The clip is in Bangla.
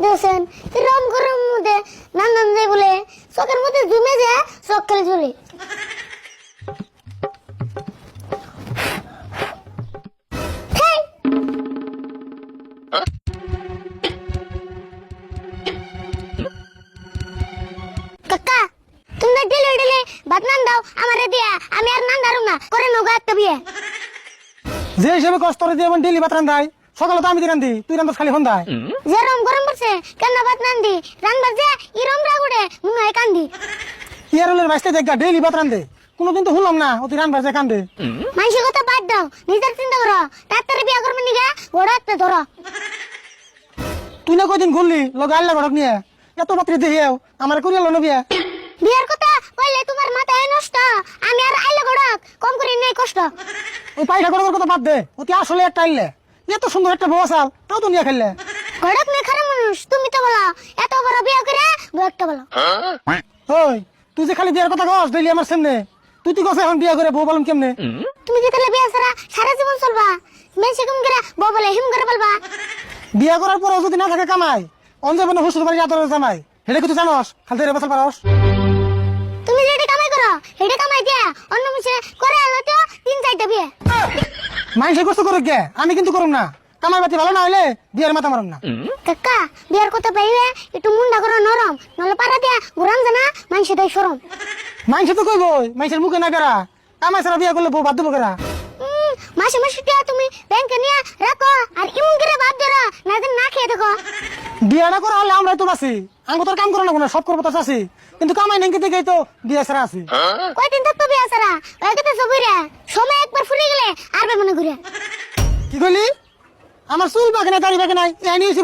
দেখছেন রম গরম মধ্যে নান্দান যায় বলে চোখের মধ্যে জমে যায় চোখ খেলে চলে ভাত নান দাও, আমারে দিয়া, আমি আর নান না, করে নৌকা একটা বিয়ে যে হিসেবে কষ্ট দিয়ে ডেলি ভাত রান্ধাই সকালে তো আমি রান্ধি তুই রান্ধাস খালি সন্ধ্যায়। যেরম গরম পড়ছে কেন ভাত নান দি রানবার যে ইরম রাগুড়ে মনে কান্দি। ইয়ারলের বাইসতে দেখা ডেলি ভাত কোনোদিন তো শুনলাম না অতি রান্ধার যে কান্দে। মানুষের কথা বাদ দাও নিজের চিন্তা করো। তাড়াতাড়ি বিয়া নিগা বড় হাতে ধরো। তুই না কয়দিন ঘুরলি লগে আল্লাহ ঘরক নিয়ে? এত রাত্রি দেখিয়াও আমার করিয়াল না বিয়া? বিয়ার কথা বললে তোমার মাথায় নষ্ট আমি আর আইলে গড়ক কম করে নেই কষ্ট। ওই পাইটা করার কথা বাদ দে অতি আসলে একটা আইলে। এত সুন্দর একটা বউ আসাল তাও তো নিয়ে খেললে। গড়ক নেই খারাপ মানুষ তুমি তো বলো এত বড় বিয়া করে দু একটা বলো। ওই তুই যে খালি বিয়ার কথা কস ডেলি আমার সামনে তুই তুই কস এখন বিয়া করে বউ বললাম কেমনে? তুমি কি তাহলে বিয়া ছাড়া সারা জীবন চলবা মেসে কম করে বউ বলে হিম করে বলবা। বিয়া করার পরও যদি না থাকে কামাই অন যাবে না হুসুর বাড়ি আদরের জামাই হেডে কিছু জানোস? খালি তেরে বছর পারস। তুমি যেটা কামাই করো সেটা কামাই দিয়া অন্য মিশে করে আলো তো তিন চারটা বিয়ে। মাইসে কষ্ট করুক গে আমি কিন্তু করুম না। কামাই বাতি ভালো না হইলে বিয়ার মাথা মারুম না। কাকা বিয়ার কথা পাইবে একটু মুন্ডা করো নরম নলে পারা দিয়া ঘুরান জানা মানুষে দেয় সরম। মাইসে তো কইবই মাইসের মুখে না বেড়া কামাই ছাড়া বিয়া করলে বউ বাদ দেবো কেরা উম, মাসে মাসে টিয়া তুমি ব্যাংকে নিয়ে রাখো আর ইমন করে বাদ দেরো না যেন না খেয়ে দেখো। বিয়া না করা হলে আমরা তো বাসি আমি তোর কাম করো না সব করব তো চাষি কিন্তু কামাই নেই দেখেই তো বিয়া ছাড়া আছি। কয়দিন থাকতো বিয়া সারা ওই কথা সবুরে সময় একবার ফুরে গেলে আর মনে ঘুরে। কি কইলি? আমার চুল বাকি নাই, দাড়ি বাকি নাই, এ নিয়েছি